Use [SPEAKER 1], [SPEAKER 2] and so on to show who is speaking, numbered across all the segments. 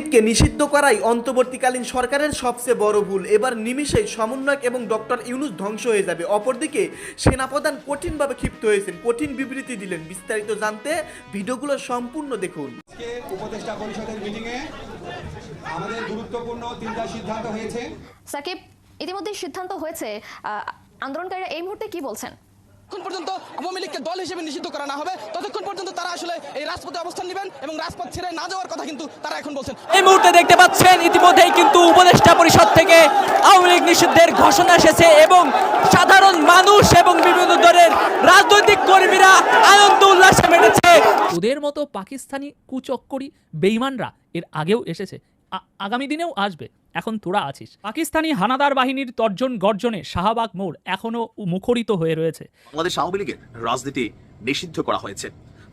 [SPEAKER 1] লীগকে নিষিদ্ধ করাই অন্তর্বর্তীকালীন সরকারের সবচেয়ে বড় ভুল। এবার নিমিষেই সমন্বয়ক এবং ডক্টর ইউনুস ধ্বংস হয়ে যাবে। অপরদিকে সেনাপ্রধান কঠিনভাবে ক্ষিপ্ত হয়েছেন। কঠিন বিবৃতি দিলেন। বিস্তারিত জানতে ভিডিওগুলো সম্পূর্ণ দেখুন।
[SPEAKER 2] উপদেষ্টা পরিষদের মিটিংয়ে আমাদের গুরুত্বপূর্ণ তিনটা সিদ্ধান্ত হয়েছে।
[SPEAKER 3] সাকিব ইতিমধ্যে সিদ্ধান্ত হয়েছে আহ, আন্দোলনকারীরা এই মুহূর্তে কি বলছেন?
[SPEAKER 4] যতক্ষণ পর্যন্ত আওয়ামী লীগকে দল হিসেবে নিষিদ্ধ করা না হবে ততক্ষণ পর্যন্ত তারা আসলে এই রাজপথে অবস্থান নেবেন এবং রাজপথ ছেড়ে না যাওয়ার কথা কিন্তু তারা এখন বলছেন।
[SPEAKER 5] এই মুহূর্তে দেখতে পাচ্ছেন ইতিমধ্যেই কিন্তু উপদেষ্টা পরিষদ থেকে আওয়ামী লীগ নিষিদ্ধের ঘোষণা এসেছে এবং সাধারণ মানুষ এবং বিভিন্ন দলের রাজনৈতিক কর্মীরা আনন্দ উল্লাসে মেতেছে
[SPEAKER 6] ওদের মতো পাকিস্তানি কুচক্করি বেইমানরা এর আগেও এসেছে। আগামী দিনেও আসবে। এখন তোরা আছিস। পাকিস্তানি হানাদার বাহিনীর তর্জন গর্জনে শাহবাগ মোড় এখনও মুখরিত হয়ে রয়েছে।
[SPEAKER 7] বাংলাদেশ আওয়ামী লীগের রাজনীতি নিষিদ্ধ করা হয়েছে।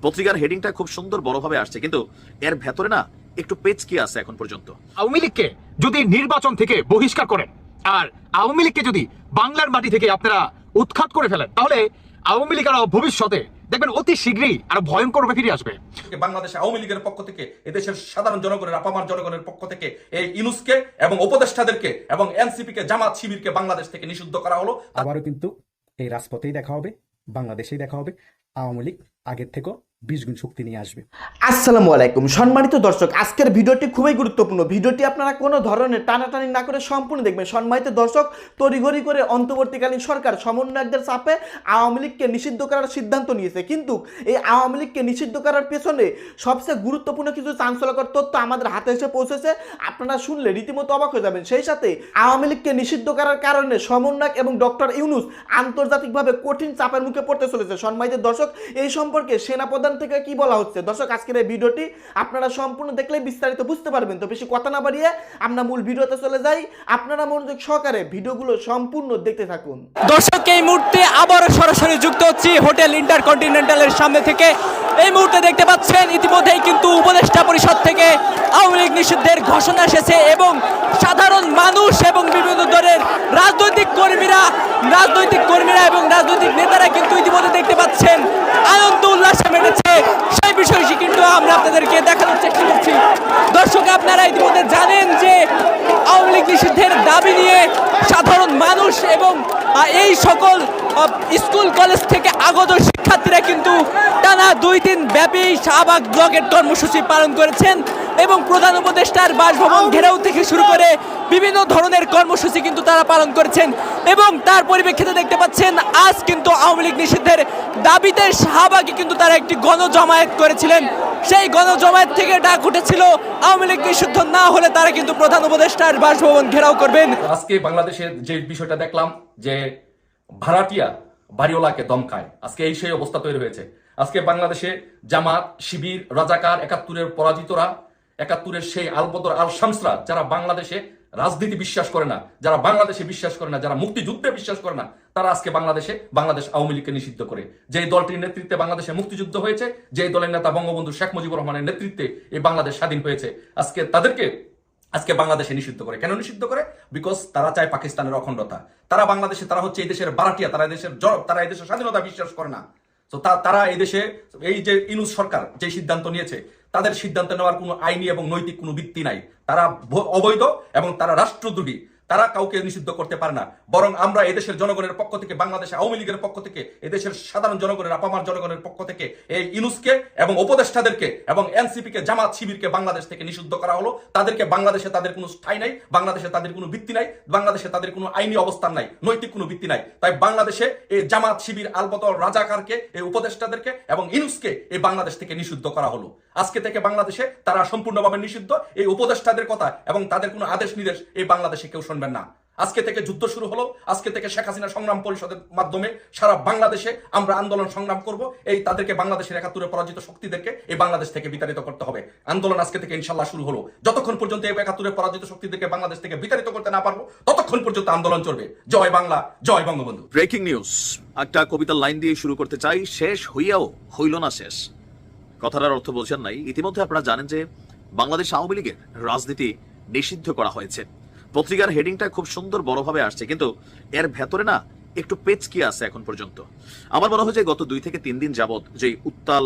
[SPEAKER 7] পত্রিকার হেডিংটা খুব সুন্দর বড়ভাবে আসছে কিন্তু এর ভেতরে না একটু পেচ কি আছে এখন পর্যন্ত।
[SPEAKER 8] আওয়ামী লীগকে যদি নির্বাচন থেকে বহিষ্কার করেন আর আওয়ামী লীগকে যদি বাংলার মাটি থেকে আপনারা উৎখাত করে ফেলেন তাহলে আওয়ামী লীগ আরও ভবিষ্যতে দেখবেন অতি শীঘ্রই আরও ভয়ঙ্কর রূপে ফিরে আসবে
[SPEAKER 9] বাংলাদেশ আওয়ামী লীগের পক্ষ থেকে এদেশের সাধারণ জনগণের আপামার জনগণের পক্ষ থেকে এই ইনুসকে এবং উপদেষ্টাদেরকে এবং এনসিপি কে জামাত শিবিরকে বাংলাদেশ থেকে নিষিদ্ধ করা হলো।
[SPEAKER 10] আবারও কিন্তু এই রাজপথেই দেখা হবে বাংলাদেশেই দেখা হবে। আওয়ামী লীগ আগের থেকেও বিশ গুণ শক্তি নিয়ে আসবে।
[SPEAKER 1] আসসালামু আলাইকুম। সম্মানিত দর্শক, আজকের ভিডিওটি খুবই গুরুত্বপূর্ণ। ভিডিওটি আপনারা কোনো ধরনের টানাটানি না করে সম্পূর্ণ দেখবেন। সম্মানিত দর্শক, তড়িঘড়ি করে অন্তর্বর্তীকালীন সরকার সমন্বয়কদের চাপে আওয়ামী লীগকে নিষিদ্ধ করার সিদ্ধান্ত নিয়েছে। কিন্তু এই আওয়ামী লীগকে নিষিদ্ধ করার পেছনে সবচেয়ে গুরুত্বপূর্ণ কিছু চাঞ্চল্যকর তথ্য আমাদের হাতে এসে পৌঁছেছে। আপনারা শুনলে রীতিমতো অবাক হয়ে যাবেন। সেই সাথে আওয়ামী লীগকে নিষিদ্ধ করার কারণে সমন্বয়ক এবং ডক্টর ইউনুস আন্তর্জাতিকভাবে কঠিন চাপের মুখে পড়তে চলেছে। সম্মানিত দর্শক, এই সম্পর্কে সেনাপ্রধান থেকে কি বলা হচ্ছে? দর্শক, আজকের এই ভিডিওটি আপনারা সম্পূর্ণ দেখলে বিস্তারিত বুঝতে পারবেন। তো বেশি কথা না বাড়িয়ে আমরা মূল ভিডিওতে চলে যাই। আপনারা মনোযোগ সহকারে ভিডিওগুলো সম্পূর্ণ দেখতে থাকুন।
[SPEAKER 5] দর্শক, এই মুহূর্তে আবারও সরাসরি যুক্ত হচ্ছি হোটেল ইন্টারকন্টিনেন্টালের সামনে থেকে। এই মুহূর্তে দেখতে পাচ্ছেন, ইতিমধ্যেই কিন্তু উপদেষ্টা পরিষদ থেকে আওয়ামী লীগ নিষিদ্ধের ঘোষণা এসেছে এবং সাধারণ মানুষ এবং বিভিন্ন দলের রাজনৈতিক কর্মীরা রাজনৈতিক কর্মীরা এবং রাজনৈতিক নেতারা কিন্তু ইতিমধ্যে দেখতে পাচ্ছেন আনন্দ, উল্লাসে মেতেছে সেই বিষয়টি কিন্তু আমরা আপনাদেরকে দেখানোর চেষ্টা করছি। দর্শক, আপনারা ইতিমধ্যে জানেন যে আওয়ামী লীগ নিষিদ্ধের দাবি নিয়ে মানুষ এবং এই সকল স্কুল, কলেজ থেকে আগত শিক্ষার্থীরা কিন্তু টানা দুই দিন ব্যাপী শাহবাগ ব্লকের কর্মসূচি পালন করেছেন এবং প্রধান উপদেষ্টার বাসভবন ঘেরাও থেকে শুরু করে বিভিন্ন ধরনের কর্মসূচি কিন্তু তারা পালন করেছেন এবং তার পরিপ্রেক্ষিতে দেখতে পাচ্ছেন, আজ কিন্তু আওয়ামী লীগ নিষিদ্ধের দাবিতে শাহবাগে কিন্তু তারা একটি গণজমায়েত করেছিলেন। সেই গণজমায়েত থেকে ডাক উঠেছিল, আওয়ামী লীগ নিষিদ্ধ না হলে তারা কিন্তু প্রধান উপদেষ্টার বাসভবন ঘেরাও করবেন।
[SPEAKER 9] আজকে বাংলাদেশের যে বিষয়টা দেখলাম যে ভাড়াটিয়া বাড়িওয়ালাকে দমকায়। আজকে এই সেই অবস্থা তৈরি হয়েছে। আজকে বাংলাদেশে জামাত, শিবির, রাজাকার, একাত্তরের পরাজিতরা, একাত্তরের সেই আলবদর আল শামসরা যারা বাংলাদেশে রাজনীতি বিশ্বাস করে না, যারা বাংলাদেশে বিশ্বাস করে না, যারা মুক্তিযুদ্ধে বিশ্বাস করে না, তারা আজকে বাংলাদেশে বাংলাদেশ আওয়ামী লীগকে নিষিদ্ধ করে। যে দলটির নেতৃত্বে বাংলাদেশে মুক্তিযুদ্ধ হয়েছে যে দলের নেতা বঙ্গবন্ধু শেখ মুজিবুর রহমানের নেতৃত্বে এই বাংলাদেশ স্বাধীন হয়েছে। আজকে তাদেরকে আজকে বাংলাদেশে নিষিদ্ধ করে। কেন নিষিদ্ধ করে? বিকজ তারা চায় পাকিস্তানের অখণ্ডতা। তারা বাংলাদেশে, তারা হচ্ছে এই দেশের বারাটিয়া, তারা দেশের জড় তারা এই দেশের স্বাধীনতা বিশ্বাস করে না। তো, তারা এই দেশে, এই যে ইনুস সরকার যে সিদ্ধান্ত নিয়েছে, তাদের সিদ্ধান্ত নেওয়ার কোনো আইনি এবং নৈতিক কোনো ভিত্তি নাই। তারা অবৈধ এবং তারা রাষ্ট্রদ্রোহী। তারা কাউকে নিষিদ্ধ করতে পারে না। বরং আমরা এদেশের জনগণের পক্ষ থেকে, বাংলাদেশ আওয়ামী লীগের পক্ষ থেকে, এদেশের সাধারণ জনগণের, আপামার জনগণের পক্ষ থেকে এই ইনুসকে এবং উপদেষ্টাদেরকে এবং এনসিপি কে জামাত শিবিরকে বাংলাদেশ থেকে নিষিদ্ধ করা হলো। তাদেরকে বাংলাদেশে তাদের কোনো স্থায়ী নাই, বাংলাদেশে তাদের কোনো ভিত্তি নাই, বাংলাদেশে তাদের কোনো আইনি অবস্থান নাই, নৈতিক কোনো ভিত্তি নাই। তাই বাংলাদেশে এই জামাত শিবির আলবতর রাজাকারকে, এই উপদেষ্টাদেরকে এবং ইনুসকে এই বাংলাদেশ থেকে নিষিদ্ধ করা হলো। আজকে থেকে বাংলাদেশে তারা সম্পূর্ণভাবে নিষিদ্ধ এই উপদেষ্টাদের কথা এবং তাদের কোনো আদেশ নির্দেশ এই বাংলাদেশে কেউ শুনবেন না। আজকে থেকে যুদ্ধ শুরু হলো, আজকে থেকে শেখ হাসিনা সংগ্রাম পরিষদের মাধ্যমে সারা বাংলাদেশে আমরা আন্দোলন সংগ্রাম করব, এই তাদেরকে বাংলাদেশের একাত্তরে পরাজিত শক্তিদেরকে এই বাংলাদেশ থেকে বিতাড়িত করতে হবে। আন্দোলন আজকে থেকে ইনশাল্লাহ শুরু হলো। যতক্ষণ পর্যন্ত এই একাত্তরে পরাজিত শক্তিদেরকে বাংলাদেশ থেকে বিতাড়িত করতে না পারব, ততক্ষণ পর্যন্ত আন্দোলন চলবে। জয় বাংলা, জয় বঙ্গবন্ধু।
[SPEAKER 7] Breaking news. একটা কবিতার লাইন দিয়ে শুরু করতে চাই। শেষ হইয়াও হইল না শেষ। কথাটার অর্থ বোঝেন নাই। ইতিমধ্যে আপনারা জানেন যে বাংলাদেশ আওয়ামী লীগের রাজনীতি নিষিদ্ধ করা হয়েছে। পত্রিকার হেডিংটা খুব সুন্দর বড়ভাবে আসছে কিন্তু এর ভেতরে না একটু পেচ কি আছে এখন পর্যন্ত। আমার মনে হয় যে গত দুই থেকে তিন দিন যাবত যে উত্তাল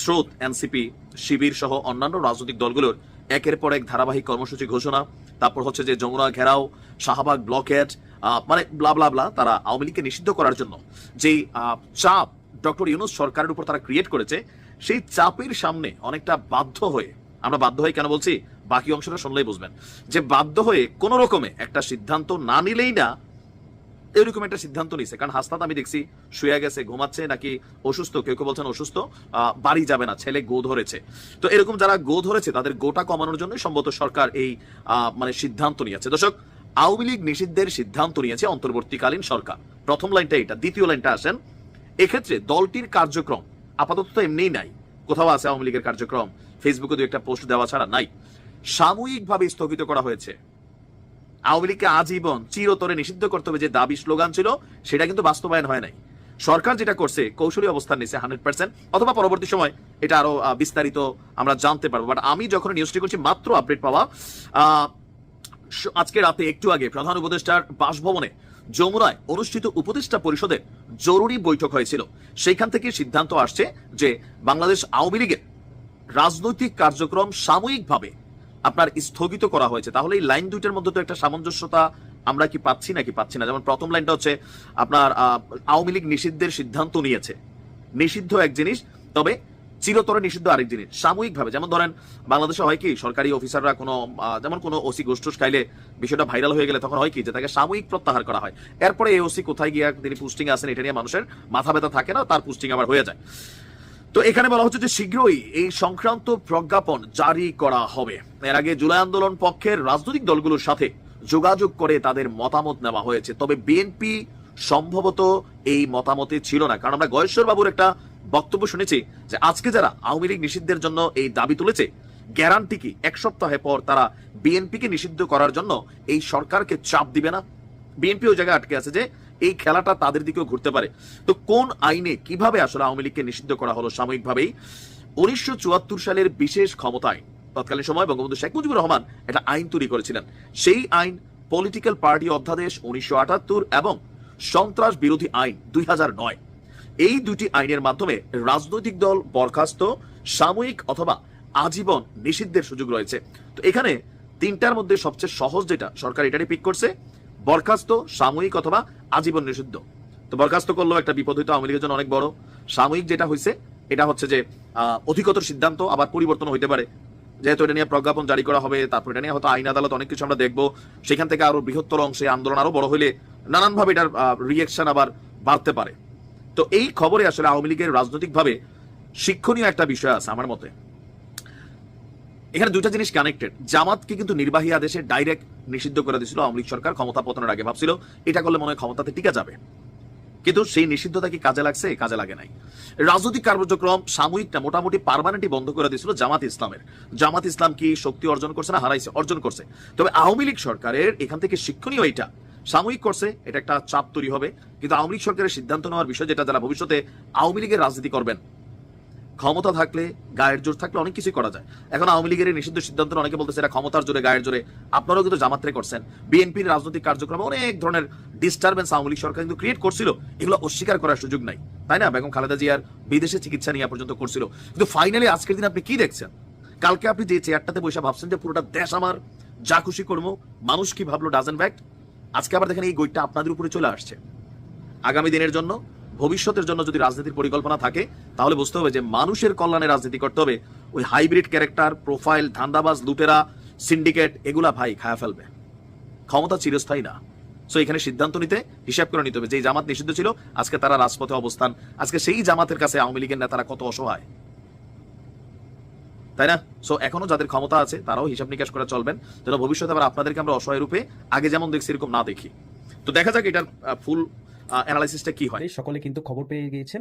[SPEAKER 7] স্রোত এনসিপি শিবির সহ অন্যান্য রাজনৈতিক দলগুলোর একের পর এক ধারাবাহিক কর্মসূচি ঘোষণা তারপর হচ্ছে যে যমুনা ঘেরাও শাহবাগ ব্লকেট মানে ব্লা ব্লা ব্লা তারা আওয়ামী লীগকে নিষিদ্ধ করার জন্য যেই আহ, চাপ ডক্টর ইউনুস সরকারের উপর তারা ক্রিয়েট করেছে সেই চাপের সামনে অনেকটা বাধ্য হয়ে, আমরা বাধ্য হয়ে কেন বলছি? বাকি অংশটা শুনলেই বুঝবেন। যে বাধ্য হয়ে কোন রকমে একটা সিদ্ধান্ত না নিলেই না এরকম একটা সিদ্ধান্ত নিছে। কারণ হাসনাত আমি দেখছি শুয়ে গেছে, ঘুমাচ্ছে, নাকি অসুস্থ, কেউ কেউ বলছেন অসুস্থ বাড়ি যাবে না, ছেলে গো ধরেছে। তো এরকম যারা গো ধরেছে, তাদের গোটা কমানোর জন্য সম্ভবত সরকার এই মানে সিদ্ধান্ত নিয়েছে। দর্শক, আওয়ামী লীগ নিষিদ্ধের সিদ্ধান্ত নিয়েছে অন্তর্বর্তীকালীন সরকার। প্রথম লাইনটা এটা, দ্বিতীয় লাইনটা আসেন। এক্ষেত্রে দলটির কার্যক্রম আপাতত তো এমনিই নাই। কোথাও আছে আওয়ামী লীগের কার্যক্রম ফেসবুকে দু একটা পোস্ট দেওয়া ছাড়া নাই। সাময়িকভাবে স্থগিত করা হয়েছে। আওয়ামী লীগকে আজীবন চিরতরে নিষিদ্ধ করতে হবে যে দাবি, স্লোগান ছিল, সেটা কিন্তু বাস্তবায়ন হয় নাই। সরকার যেটা করছে, কৌশলী অবস্থান নিচ্ছে হান্ড্রেড পার্সেন্ট, অথবা পরবর্তী সময় এটা আরও বিস্তারিত আমরা জানতে পারব। বাট আমি যখন নিউজটি করছি, মাত্র আপডেট পাওয়া আজকে রাতে একটু আগে প্রধান উপদেষ্টার বাসভবনে যমুনায় অনুষ্ঠিত উপদেষ্টা পরিষদের জরুরি বৈঠক হয়েছিল। সেইখান থেকে সিদ্ধান্ত আসছে যে বাংলাদেশ আওয়ামী লীগের রাজনৈতিক কার্যক্রম সাময়িকভাবে আপনার স্থগিত করা হয়েছে। তাহলে এই লাইন দুইটার মধ্যে তো একটা সামঞ্জস্যতা আমরা কি পাচ্ছি নাকি পাচ্ছি না? যেমন প্রথম লাইনটা হচ্ছে, আপনার আওয়ামী লীগ নিষিদ্ধের সিদ্ধান্ত নিয়েছে। নিষিদ্ধ এক জিনিস, তবে চিরতরে নিষিদ্ধ আরেক জিনিস, সাময়িকভাবে। যেমন ধরেন, বাংলাদেশে হয় কি, সরকারি অফিসাররা কোনো যেমন কোনো ওসি গোষ্ঠুস খাইলে বিষয়টা ভাইরাল হয়ে গেলে তখন হয় কি, যে তাকে সাময়িক প্রত্যাহার করা হয়। এরপরে এই ওসি কোথায় গিয়ে তিনি পোস্টিং আছেন, এটা নিয়ে মানুষের মাথা ব্যথা থাকে না, তার পোস্টিং আবার হয়ে যায়। তো এখানে বলা হচ্ছে যে শীঘ্রই এই সংক্রান্ত প্রজ্ঞাপন জারি করা হবে। এর আগে জুলাই আন্দোলন পক্ষের রাজনৈতিক দলগুলোর সাথে যোগাযোগ করে তাদের মতামত নেওয়া হয়েছে। তবে বিএনপি সম্ভবত এই মতামতে ছিল না। কারণ আমরা গয়েশ্বর বাবুর একটা বক্তব্য শুনেছি যে আজকে যারা আওয়ামী লীগ নিষিদ্ধের জন্য এই দাবি তুলেছে গ্যারান্টি কি এক সপ্তাহে পর তারা বিএনপিকে নিষিদ্ধ করার জন্য এই সরকারকে চাপ দিবে না? বিএনপি ওই জায়গায় আটকে আছে যে এই খেলাটা তাদের দিকেও ঘুরতে পারে। তো কোন আইনে কীভাবে আসলে আওয়ামী লীগকে নিষিদ্ধ করা হলো সাময়িকভাবেই? উনিশশো চুয়াত্তর সালের বিশেষ ক্ষমতায় তৎকালীন সময় বঙ্গবন্ধু শেখ মুজিবুর রহমান একটা আইন তৈরি করেছিলেন। সেই আইন পলিটিক্যাল পার্টি অধ্যাদেশ উনিশশো আটাত্তর এবং সন্ত্রাস বিরোধী আইন দুই নয়। এই দুটি আইনের মাধ্যমে রাজনৈতিক দল বরখাস্ত, সাময়িক অথবা আজীবন নিষিদ্ধের সুযোগ রয়েছে। তো এখানে তিনটার মধ্যে সবচেয়ে সহজ যেটা সরকার এটারই পিক করছে, বরখাস্ত, সাময়িক অথবা আজীবন নিষিদ্ধ। তো বরখাস্ত করলেও একটা বিপদ হইতো আওয়ামী লীগের জন্য অনেক বড়। সাময়িক যেটা হয়েছে এটা হচ্ছে যে অধিকতর সিদ্ধান্ত আবার পরিবর্তন হইতে পারে। যেহেতু এটা নিয়ে প্রজ্ঞাপন জারি করা হবে, তারপর এটা নিয়ে হয়তো আইন আদালত অনেক কিছু আমরা দেখব। সেখান থেকে আরও বৃহত্তর অংশে আন্দোলন আরও বড় হইলে নানানভাবে এটার রিয়েকশন আবার বাড়তে পারে। তো এই খবরে আসলে আওয়ামী লীগের রাজনৈতিকভাবে শিক্ষণীয় একটা বিষয় আছে আমার মতে। এখানে দুইটা জিনিস কানেক্টেড জামাতকে কিন্তু নির্বাহী আদেশে ডাইরেক্ট নিষিদ্ধ করে দিয়েছিল আওয়ামী লীগ সরকার, ক্ষমতা পতনের আগে ভাবছিল এটা করলে মনে হয় ক্ষমতাতে টিকা যাবে। কিন্তু সেই নিষিদ্ধতা কি কাজে লাগছে? কাজে লাগে নাই। রাজনৈতিক কার্যক্রম সাময়িকটা মোটামুটি পার্মানেন্টই বন্ধ করে দিয়েছিল জামাত ইসলামের। জামাত ইসলাম কি শক্তি অর্জন করছে না হারাইছে? অর্জন করছে। তবে আওয়ামী লীগ সরকারের এখান থেকে শিক্ষণীয় এটা সাময়িক করছে এটা একটা চাপ তৈরি হবে। কিন্তু আওয়ামী লীগ সরকারের সিদ্ধান্ত নেওয়ার বিষয় যেটা যারা ভবিষ্যতে আওয়ামী লীগের রাজনীতি করবেন, ক্ষমতা থাকলে, গায়ের জোর থাকলে অনেক কিছুই করা যায়। এখন আওয়ামী লীগের নিষিদ্ধ সিদ্ধান্ত অনেকে বলতেছে এটা ক্ষমতার জোরে, গায়ের জোরে। আপনারাও কিন্তু জামাত্রে করছেন। বিএনপির রাজনৈতিক কার্যক্রমে অনেক ধরনের ডিস্টারবেন্স আওয়ামী লীগ সরকার কিন্তু ক্রিয়েট করছিল। এগুলো অস্বীকার করার সুযোগ নাই। তাই না? বেগম খালেদা জিয়ার বিদেশে চিকিৎসা নিয়ে পর্যন্ত করছিল। কিন্তু ফাইনালি আজকের দিন আপনি কি দেখছেন? কালকে আপনি যে চেয়ারটাতে বসে ভাবছেন যে পুরোটা দেশ আমার, যা খুশি করব, মানুষ কি ভাবলো ডাজেন ব্যাক্ট আজকে আবার দেখেন এই গৈটা আপনাদের উপরে চলে আসছে। আগামী দিনের জন্য, ভবিষ্যতের জন্য যদি রাজনীতির পরিকল্পনা থাকে, তাহলে বুঝতে হবে যে মানুষের কল্যাণে রাজনীতি করতে হবে। ওই হাইব্রিড ক্যারেক্টার, প্রোফাইল, ধান্দাবাজ, লুটেরা, সিন্ডিকেট, এগুলা ভাই খায়া ফেলবে। ক্ষমতা চিরস্থায়ী না। সো এখানে সিদ্ধান্ত নিতে, হিসাব করে নিতে হবে। যে জামাত নিষিদ্ধ ছিল, আজকে তারা রাজপথে অবস্থান, আজকে সেই জামাতের কাছে আওয়ামী লীগের নেতারা কত অসহায়। তাই না? সো এখনও যাদের ক্ষমতা আছে, তারাও হিসাব নিকাশ করে চলবেন, যেন ভবিষ্যতে আবার আপনাদেরকে আমরা অসহায় রূপে আগে যেমন দেখছি, এরকম না দেখি। তো দেখা যাক এটার ফুল অ্যানালাইসিসটা কি হয়।
[SPEAKER 10] সকলে কিন্তু খবর পেয়ে গিয়েছেন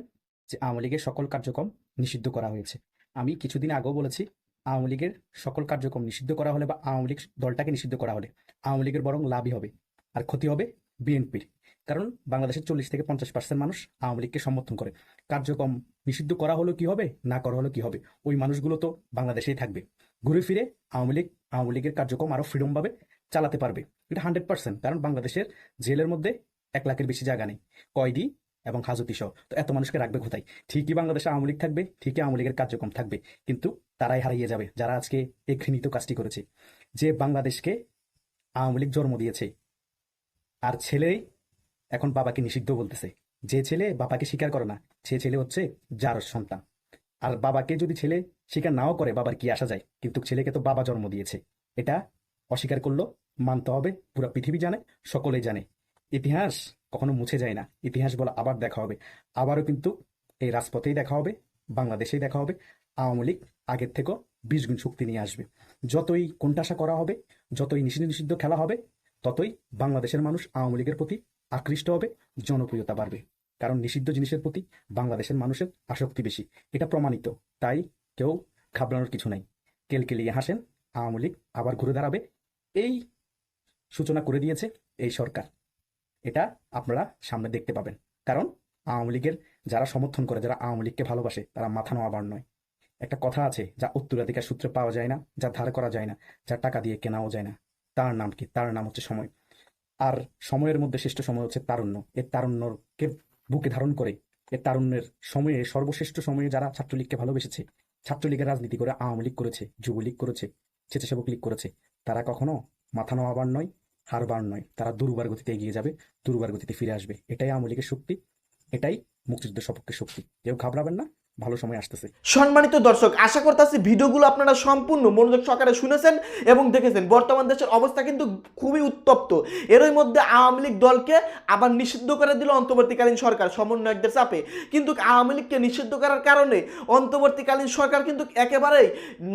[SPEAKER 10] যে আওয়ামী লীগের সকল কার্যক্রম নিষিদ্ধ করা হয়েছে। আমি কিছুদিন আগেও বলেছি, আওয়ামী লীগের সকল কার্যক্রম নিষিদ্ধ করা হলে বা আওয়ামী লীগ দলটাকে নিষিদ্ধ করা হলে আওয়ামী লীগের বরং লাভই হবে। আর ক্ষতি হবে বিএনপির। কারণ বাংলাদেশের চল্লিশ থেকে পঞ্চাশ পার্সেন্ট মানুষ আওয়ামী লীগকে সমর্থন করে। কার্যক্রম নিষিদ্ধ করা হলো কি হবে? না করা হলো কি হবে? ওই মানুষগুলো তো বাংলাদেশেই থাকবে। ঘুরে ফিরে আওয়ামী লীগ, আওয়ামী লীগের কার্যক্রম আরও ফ্রিডমভাবে চালাতে পারবে। এটা হান্ড্রেড পার্সেন্ট কারণ বাংলাদেশের জেলের মধ্যে এক লাখের বেশি জায়গা নেই। কয়েদি এবং হাজতি সহ তো এত মানুষকে রাখবে কোথায়? ঠিকই বাংলাদেশে আওয়ামী লীগ থাকবে, ঠিকই আওয়ামী লীগের কার্যক্রম থাকবে, কিন্তু তারাই হারিয়ে যাবে, যারা আজকে এই ঘৃণিত কাজটি করেছে। যে বাংলাদেশকে আওয়ামী লীগ জন্ম দিয়েছে, আর ছেলেই এখন বাবাকে নিষিদ্ধ বলতেছে। যে ছেলে বাবাকে স্বীকার করে না, সে ছেলে হচ্ছে যার সন্তান। আর বাবাকে যদি ছেলে স্বীকার নাও করে, বাবার কি আসা যায়? কিন্তু ছেলেকে তো বাবা জন্ম দিয়েছে। এটা অস্বীকার করল, মানতে হবে, পুরো পৃথিবী জানে, সকলেই জানে। ইতিহাস কখনো মুছে যায় না। ইতিহাস বলা আবার দেখা হবে। আবারও কিন্তু এই রাজপথেই দেখা হবে, বাংলাদেশেই দেখা হবে। আওয়ামী লীগ আগের থেকেও বিশ গুণ শক্তি নিয়ে আসবে। যতই কোণঠাসা করা হবে, যতই নিষিদ্ধ নিষিদ্ধ খেলা হবে, ততই বাংলাদেশের মানুষ আওয়ামী লীগের প্রতি আকৃষ্ট হবে, জনপ্রিয়তা বাড়বে। কারণ নিষিদ্ধ জিনিসের প্রতি বাংলাদেশের মানুষের আসক্তি বেশি। এটা প্রমাণিত। তাই কেউ ঘাবড়ানোর কিছু নাই। কেলকেলিয়ে হাসেন, আওয়ামী লীগ আবার ঘুরে দাঁড়াবে। এই সূচনা করে দিয়েছে এই সরকার। এটা আপনারা সামনে দেখতে পাবেন। কারণ আওয়ামী লীগের যারা সমর্থন করে, যারা আওয়ামী লীগকে ভালোবাসে, তারা মাথা নোয়াবার নয়। একটা কথা আছে, যা উত্তরাধিকার সূত্রে পাওয়া যায় না, যা ধার করা যায় না, যা টাকা দিয়ে কেনাও যায় না। তার নাম কি? তার নাম হচ্ছে সময়। আর সময়ের মধ্যে শ্রেষ্ঠ সময় হচ্ছে তারুণ্য। এই তারুণ্যকে বুকে ধারণ করে এই তারুণ্যের সময়ে, সর্বশ্রেষ্ঠ সময়ে যারা ছাত্রলীগকে ভালোবেসেছে, ছাত্রলীগের রাজনীতি করে আওয়ামী লীগ করেছে যুবলীগ করেছে, স্বেচ্ছাসেবক লীগ করেছে, তারা কখনো মাথা নোয়াবার নয়, হারবার নয়। তারা দুর্বার গতিতে এগিয়ে যাবে, দুর্বার গতিতে ফিরে আসবে। এটাই আওয়ামী লীগের শক্তি, এটাই মুক্তিযুদ্ধের সপক্ষে শক্তি। কেউ ঘাবড়াবেন না ভালো সময় আসতেছে।
[SPEAKER 1] সম্মানিত দর্শক, আশা করতেছি ভিডিওগুলো আপনারা সম্পূর্ণ মনোযোগ সহকারে শুনেছেন এবং দেখেছেন। বর্তমান দেশের অবস্থা কিন্তু খুবই উত্তপ্ত। এরই মধ্যে আওয়ামী লীগ দলকে আবার নিষিদ্ধ করে দিল অন্তর্বর্তীকালীন সরকার সমন্বয়কদের চাপে। কিন্তু আওয়ামী লীগকে নিষিদ্ধ করার কারণে অন্তর্বর্তীকালীন সরকার কিন্তু একেবারেই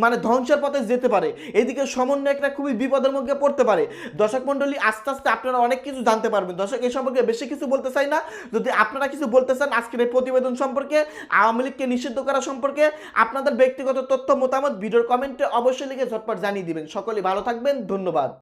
[SPEAKER 1] মানে ধ্বংসের পথে যেতে পারে। এদিকে সমন্বয়করা খুবই বিপদের মধ্যে পড়তে পারে। দর্শক মণ্ডলী, আস্তে আস্তে আপনারা অনেক কিছু জানতে পারবেন। দর্শক এই সম্পর্কে বেশি কিছু বলতে চাই না। যদি আপনারা কিছু বলতে চান আজকের এই প্রতিবেদন সম্পর্কে, আওয়ামী লীগকে নিষিদ্ধ করা সম্পর্কে আপনাদের ব্যক্তিগত তথ্য, মতামত, ভিডিওর কমেন্টে অবশ্যই লিখে ঝটপট জানিয়ে দিবেন। সকলে ভালো থাকবেন, ধন্যবাদ।